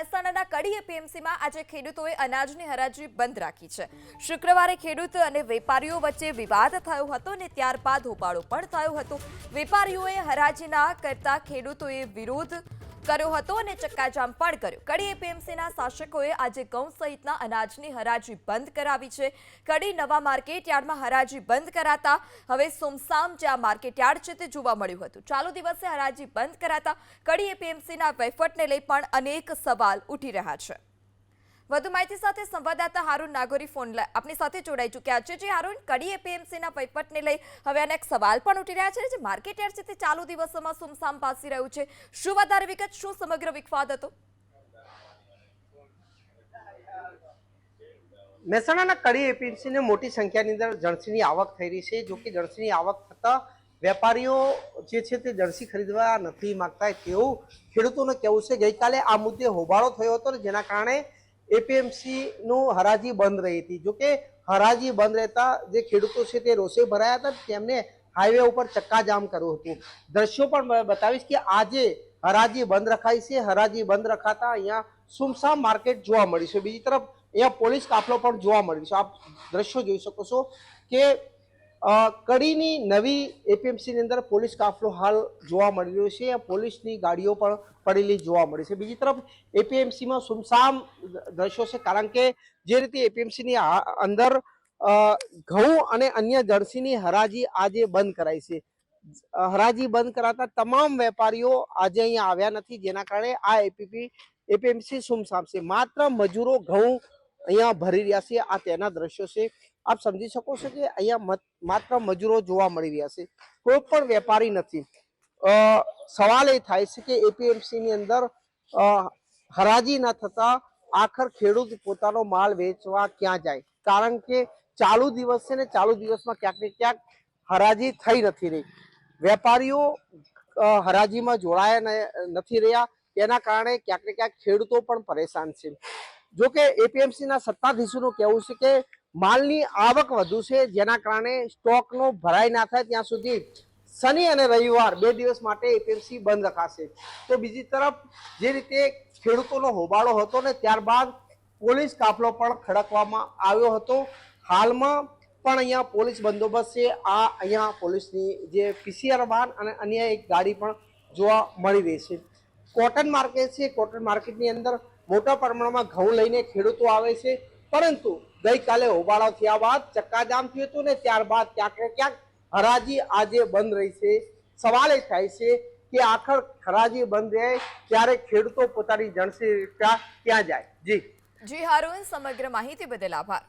મહેસાણાના કડી એપીએમસીમાં આજે ખેડૂતોએ અનાજની હરાજી બંધ રાખી છે. શુક્રવારે ખેડૂત અને વેપારીઓ વચ્ચે વિવાદ થયો હતો અને ત્યારબાદ હોબાળો પણ થયો હતો. વેપારીઓએ હરાજી ના કરતા ખેડૂતોએ વિરોધ કર્યો હતો અને ચક્કાજામ પણ કર્યો. કડી એપીએમસીના શાસકોએ આજે ઘઉં સહિતના અનાજની હરાજી બંધ કરાવી છે. કડી નવા માર્કેટયાર્ડમાં હરાજી બંધ કરાતા હવે સુમસામ જ્યાં આ માર્કેટયાર્ડ છે તે જોવા મળ્યું હતું. ચાલુ દિવસે હરાજી બંધ કરાતા કડી એપીએમસીના વહીવટને લઈ પણ અનેક સવાલ ઉઠી રહ્યા છે. વધુ માહિતી સાથે સંવાદદાતા હારૂન નાગોરી ફોન આપની સાથે જોડાઈ ચૂક્યા છે. જે હારૂન કડી એપીએમસીના વહીવટને લઈ હવે અનેક સવાલ પણ ઉઠી રહ્યા છે જે માર્કેટ છે તે ચાલુ દિવસોમાં સુમસામ પાસી રહ્યું છે. શું વધારે વિગત, શું સમગ્ર વિખવાદ હતો? મહેસાણાના કડી એપીએમસીને મોટી સંખ્યાની અંદર જણસીની આવક થઈ રહી છે. જો કે જણસીની આવક થતાં વેપારીઓ જે છે તે જણસી ખરીદવા નથી માંગતા તેવું ખેડૂતોનું કહેવું છે. ગઈકાલે આ મુદ્દે હોબાળો થયો હતો જેના કારણે એપીએમસી નું હરાજી બંધ રહી હતી. જોકે હરાજી બંધ રહેતા જે ખેડૂતો છે તે રોષે ભરાયા હતા તેમને હાઈવે ઉપર ચક્કાજામ કર્યું હતું. દ્રશ્યો પણ બતાવીશ કે આજે હરાજી બંધ રખાઈ છે. હરાજી બંધ રખાતા અહીંયા સુમસામ માર્કેટ જોવા મળ્યું છે. બીજી તરફ અહીંયા પોલીસ કાફલો પણ જોવા મળ્યો છે. આપ દ્રશ્યો જોઈ શકો છો કે કડીની નવી એપીએમસીની અંદર પોલીસ કાફલો હાલ જોવા મળી રહ્યો છે. પોલીસની ગાડીઓ પણ પડેલી જોવા મળી છે. બીજી તરફ એપીએમસીમાં સુમસામ દ્રશ્યો છે, કારણ કે જે રીતે એપીએમસીની અંદર ઘઉં અને અન્ય જળસીની હરાજી આજે બંધ કરાઈ છે. હરાજી બંધ કરાતા તમામ વેપારીઓ આજે અહીંયા આવ્યા નથી. જેના કારણે આ એપીપી, એપીએમસી સુમસામ છે. માત્ર મજૂરો ઘઉં અહીંયા ભરી રહ્યા છે, આ તેના દ્રશ્યો છે. આપ સમજી શકો છો કે અહીંયા માત્ર મજૂરો જોવા મળી રહ્યા છે. કોઈ પણ વેપારી નથી. સવાલ એ થાય છે કે એપીએમસી ની અંદર હરાજી ન થતા આખર ખેડૂત પોતાનો માલ વેચવા ક્યાં જાય? કારણ કે ચાલુ દિવસ છે ને, ચાલુ દિવસમાં ક્યાંક ને ક્યાંક હરાજી થઈ નથી રહી. વેપારીઓ હરાજીમાં જોડાયા નથી રહ્યા. તેના કારણે ક્યાંક ને ક્યાંક ખેડૂતો પણ પરેશાન છે. જો કે એપીએમસી ના સત્તાધીશોનું કહેવું છે કે માલની આવક વધુ છે, જેના કારણે સ્ટોકનો ભરાઈ ના થાય, ત્યાં સુધી શનિ અને રવિવાર બે દિવસ માટે એપીએમસી બંધ રખાશે. તો બીજી તરફ, જે રીતે ખેડૂતોનો હોબાળો હતો ને, ત્યારબાદ પોલીસ કાફલો પણ ખડકવામાં આવ્યો હતો. હાલમાં પણ અહીંયા પોલીસ બંદોબસ્ત છે. આ અહીંયા પોલીસની જે પીસીઆર વાન અને અન્ય એક ગાડી પણ જોવા મળી રહી છે. કોટન માર્કેટ છે. કોટન માર્કેટની અંદર મોટા પ્રમાણમાં ઘઉં લઈને ખેડૂતો આવે છે. પરંતુ ગઈકાલે હોબાળો થયા બાદ ચક્કાજામ થયું હતું ને ત્યારબાદ ક્યાંક ક્યાંક હરાજી આજે બંધ રહી છે. સવાલ એ થાય છે કે આખર હરાજી બંધ રહે ત્યારે ખેડૂતો પોતાની જણસી ક્યાં જાય? જી. જી, હારૂન, સમગ્ર માહિતી બદલ આભાર.